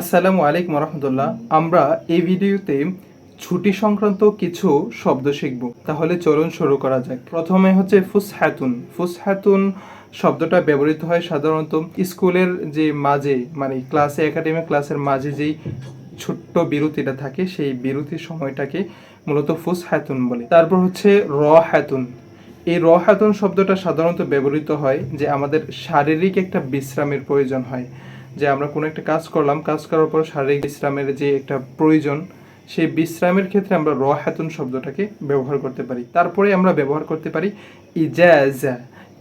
আসসালামু আলাইকুম রহমতুল্লাহ আমরা এই ভিডিওতে ছুটি সংক্রান্ত কিছু শব্দ শিখব। তাহলে চলুন শুরু করা যাক। প্রথমে হচ্ছে ফুসহাতুন। ফুসহাতুন শব্দটা ব্যবহৃত হয় সাধারণত স্কুলের যে মাঝে মানে ক্লাসে একাডেমিক ক্লাসের মাঝে যেই ছোট্ট বিরতিটা থাকে, সেই বিরতির সময়টাকে মূলত ফুস ফুসহাতুন বলে। তারপর হচ্ছে র হাতুন এই র হাতুন শব্দটা সাধারণত ব্যবহৃত হয় যে আমাদের শারীরিক একটা বিশ্রামের প্রয়োজন হয়। যে আমরা কোনো একটা কাজ করলাম, কাজ করার পর শারীরিক বিশ্রামের যে একটা প্রয়োজন, সেই বিশ্রামের ক্ষেত্রে আমরা র হাতুন শব্দটাকে ব্যবহার করতে পারি। তারপরে আমরা ব্যবহার করতে পারি ইজাজা।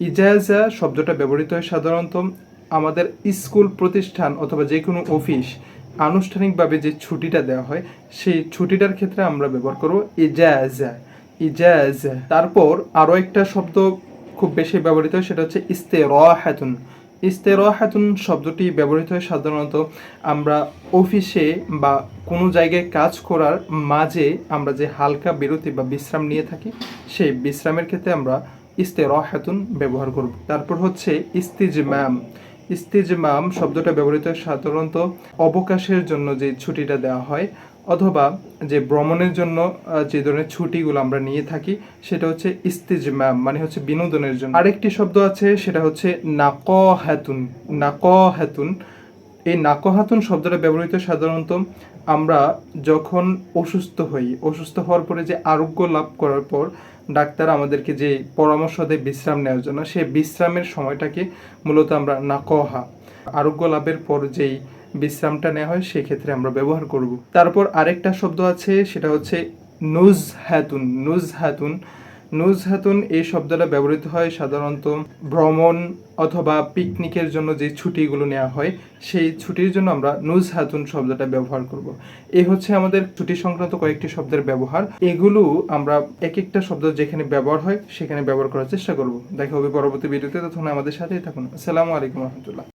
ইজাজা শব্দটা ব্যবহৃত হয় সাধারণত আমাদের স্কুল প্রতিষ্ঠান অথবা যে কোনো অফিস আনুষ্ঠানিকভাবে যে ছুটিটা দেওয়া হয়, সেই ছুটিটার ক্ষেত্রে আমরা ব্যবহার করব ইজাজা। ইজাজ। তারপর আরও একটা শব্দ খুব বেশি ব্যবহৃত হয়, সেটা হচ্ছে ইস্তে র হাতুন ইস্তেরাহাতুন শব্দটি ব্যবহৃত হয় সাধারণত আমরা অফিসে বা কোনো জায়গায় কাজ করার মাঝে আমরা যে হালকা বিরতি বা বিশ্রাম নিয়ে থাকি, সেই বিশ্রামের ক্ষেত্রে আমরা ইস্তেরাহাতুন ব্যবহার করব। তারপর হচ্ছে ইস্তিজমাম। ইস্তিজমাম শব্দটা ব্যবহৃত হয় সাধারণত অবকাশের জন্য যে ছুটিটা দেওয়া হয় অথবা যে ভ্রমণের জন্য যে ধরনের ছুটিগুলো আমরা নিয়ে থাকি, সেটা হচ্ছে ইস্তিজমাম মানে হচ্ছে বিনোদনের জন্য। আরেকটি শব্দ আছে, সেটা হচ্ছে নাক হাতুন নাক হাতুন এই নাকহাতুন শব্দটা ব্যবহৃত সাধারণত আমরা যখন অসুস্থ হই, অসুস্থ হওয়ার পরে যে আরোগ্য লাভ করার পর ডাক্তার আমাদেরকে যে পরামর্শ দেয় বিশ্রাম নেওয়ার জন্য সেই বিশ্রামের সময়টাকে মূলত আমরা নাকহা আরোগ্য লাভের পর যেই বিশ্রামটা নেওয়া হয়, সেক্ষেত্রে আমরা ব্যবহার করব। তারপর আরেকটা শব্দ আছে, সেটা হচ্ছে নুজ হাতুন নুজ হাতুন নুজ হাতুন এই শব্দটা ব্যবহৃত হয় সাধারণত ভ্রমণ অথবা পিকনিকের জন্য যে ছুটিগুলো নেওয়া হয়, সেই ছুটির জন্য আমরা নুজ হাতুন শব্দটা ব্যবহার করব। এই হচ্ছে আমাদের ছুটি সংক্রান্ত কয়েকটি শব্দের ব্যবহার। এগুলো আমরা এক একটা শব্দ যেখানে ব্যবহার হয়, সেখানে ব্যবহার করার চেষ্টা করব। দেখা হবে পরবর্তী ভিডিওতে তখন আমাদের সাথেই থাকুন। আসসালামু আলাইকুম রহমতুল্লাহ।